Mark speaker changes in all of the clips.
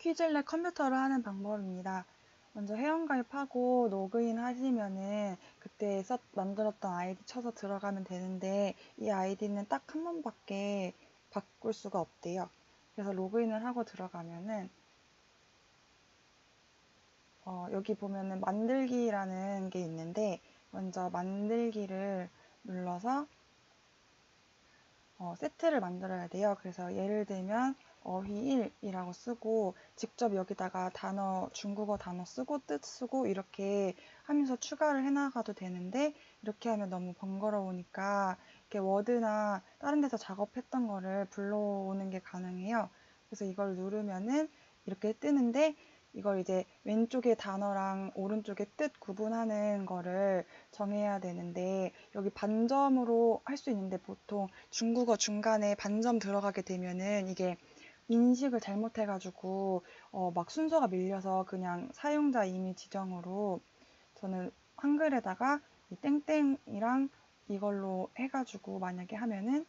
Speaker 1: 퀴즐렛 컴퓨터를 하는 방법입니다. 먼저 회원가입하고 로그인 하시면은 그때 써, 만들었던 아이디 쳐서 들어가면 되는데 이 아이디는 딱 한 번밖에 바꿀 수가 없대요. 그래서 로그인을 하고 들어가면은 어, 여기 보면은 만들기라는 게 있는데 먼저 만들기를 눌러서 어, 세트를 만들어야 돼요. 그래서 예를 들면 어휘1이라고 쓰고 직접 여기다가 단어 중국어 단어 쓰고 뜻 쓰고 이렇게 하면서 추가를 해나가도 되는데 이렇게 하면 너무 번거로우니까 이렇게 워드나 다른 데서 작업했던 거를 불러오는 게 가능해요. 그래서 이걸 누르면은 이렇게 뜨는데 이걸 이제 왼쪽에 단어랑 오른쪽에 뜻 구분하는 거를 정해야 되는데 여기 반점으로 할 수 있는데 보통 중국어 중간에 반점 들어가게 되면은 이게 인식을 잘못해가지고 어, 막 순서가 밀려서 그냥 사용자 이미 지정으로 저는 한글에다가 이 땡땡이랑 이걸로 해가지고 만약에 하면은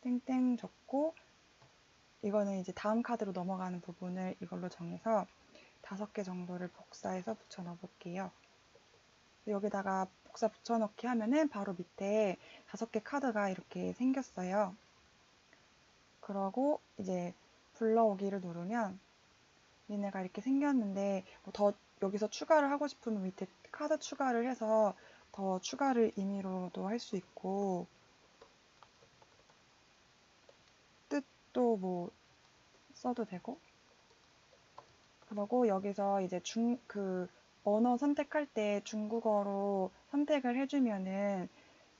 Speaker 1: 땡땡 적고 이거는 이제 다음 카드로 넘어가는 부분을 이걸로 정해서 다섯 개 정도를 복사해서 붙여 넣어 볼게요. 여기다가 복사 붙여 넣기 하면은 바로 밑에 다섯 개 카드가 이렇게 생겼어요. 그러고 이제 불러오기를 누르면 얘네가 이렇게 생겼는데 뭐더 여기서 추가를 하고 싶으면 밑에 카드 추가를 해서 더 추가를 임의로도 할 수 있고 뜻도 뭐 써도 되고 그러고 여기서 이제 중 그 언어 선택할 때 중국어로 선택을 해주면은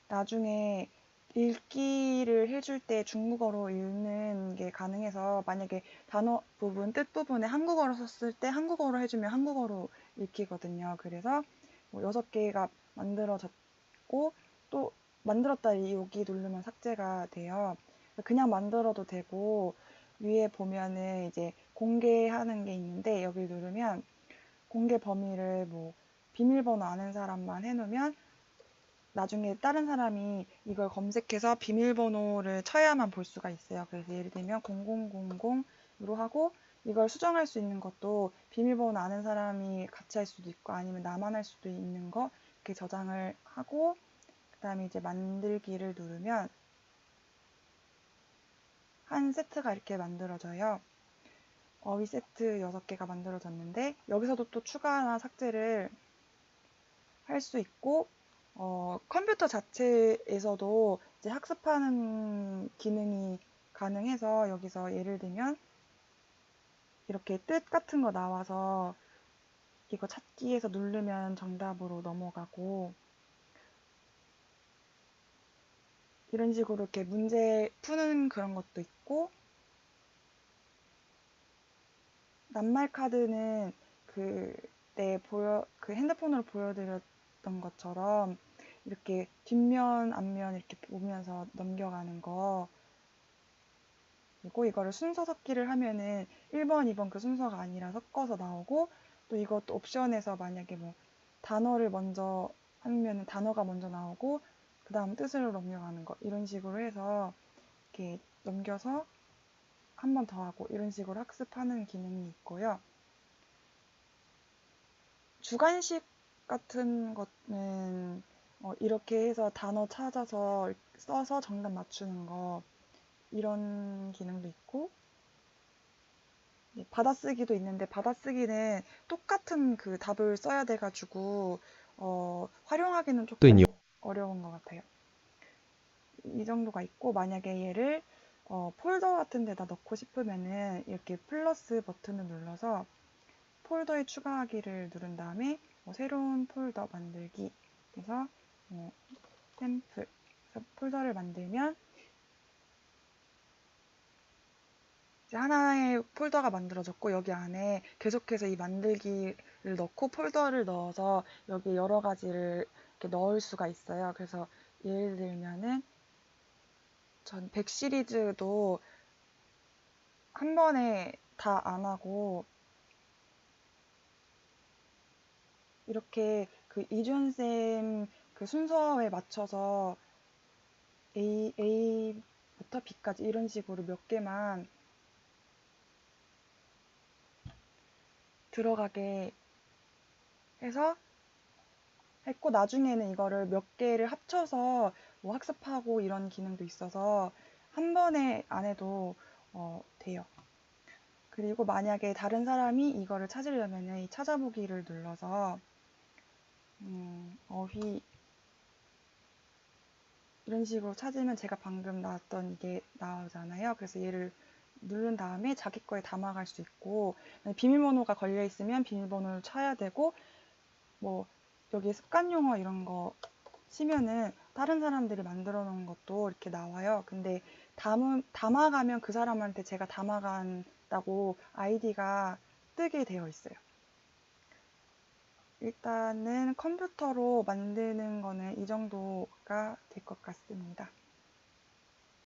Speaker 1: 나중에 읽기를 해줄 때 중국어로 읽는 게 가능해서 만약에 단어 부분, 뜻 부분에 한국어로 썼을 때 한국어로 해주면 한국어로 읽히거든요. 그래서 뭐 여섯 개가 만들어졌고 또 만들었다 여기 누르면 삭제가 돼요. 그냥 만들어도 되고 위에 보면은 이제 공개하는 게 있는데 여기 누르면 공개 범위를 뭐 비밀번호 아는 사람만 해놓으면 나중에 다른 사람이 이걸 검색해서 비밀번호를 쳐야만 볼 수가 있어요. 그래서 예를 들면 0000으로 하고 이걸 수정할 수 있는 것도 비밀번호 아는 사람이 같이 할 수도 있고 아니면 나만 할 수도 있는 거 이렇게 저장을 하고 그 다음에 이제 만들기를 누르면 한 세트가 이렇게 만들어져요. 어휘 세트 6개가 만들어졌는데 여기서도 또 추가나 삭제를 할 수 있고 어, 컴퓨터 자체에서도 이제 학습하는 기능이 가능해서 여기서 예를 들면 이렇게 뜻 같은 거 나와서 이거 찾기에서 누르면 정답으로 넘어가고 이런 식으로 이렇게 문제 푸는 그런 것도 있고 낱말 카드는 그때 보여 그 핸드폰으로 보여드렸던 것처럼 이렇게 뒷면, 앞면 이렇게 보면서 넘겨가는 거. 그리고 이거를 순서 섞기를 하면은 1번, 2번 그 순서가 아니라 섞어서 나오고 또 이것도 옵션에서 만약에 뭐 단어를 먼저 하면은 단어가 먼저 나오고 그 다음 뜻으로 넘겨가는 거 이런 식으로 해서 이렇게 넘겨서 한 번 더 하고 이런 식으로 학습하는 기능이 있고요. 주관식 같은 거는 어, 이렇게 해서 단어 찾아서 써서 정답 맞추는 거 이런 기능도 있고 받아쓰기도 있는데 받아쓰기는 똑같은 그 답을 써야 돼 가지고 어, 활용하기는 조금 어려운 것 같아요. 이 정도가 있고 만약에 얘를 어, 폴더 같은 데다 넣고 싶으면은 이렇게 플러스 버튼을 눌러서 폴더에 추가하기를 누른 다음에 뭐 새로운 폴더 만들기 그래서 어, 샘플 폴더를 만들면 이제 하나의 폴더가 만들어졌고 여기 안에 계속해서 이 만들기를 넣고 폴더를 넣어서 여기 여러 가지를 이렇게 넣을 수가 있어요. 그래서 예를 들면은 전 100 시리즈도 한 번에 다 안 하고 이렇게 그 이준 쌤 그 순서에 맞춰서 A, A부터 B까지 이런 식으로 몇 개만 들어가게 해서 했고 나중에는 이거를 몇 개를 합쳐서 뭐 학습하고 이런 기능도 있어서 한 번에 안 해도 어, 돼요. 그리고 만약에 다른 사람이 이거를 찾으려면 이 찾아보기를 눌러서 음, 어휘 이런 식으로 찾으면 제가 방금 나왔던 이게 나오잖아요. 그래서 얘를 누른 다음에 자기 거에 담아갈 수 있고 비밀번호가 걸려 있으면 비밀번호를 쳐야 되고 뭐 여기 습관 용어 이런 거 치면은 다른 사람들이 만들어 놓은 것도 이렇게 나와요. 근데 담은, 담아가면 그 사람한테 제가 담아간다고 아이디가 뜨게 되어 있어요. 일단은 컴퓨터로 만드는 거는 이 정도가 될 것 같습니다.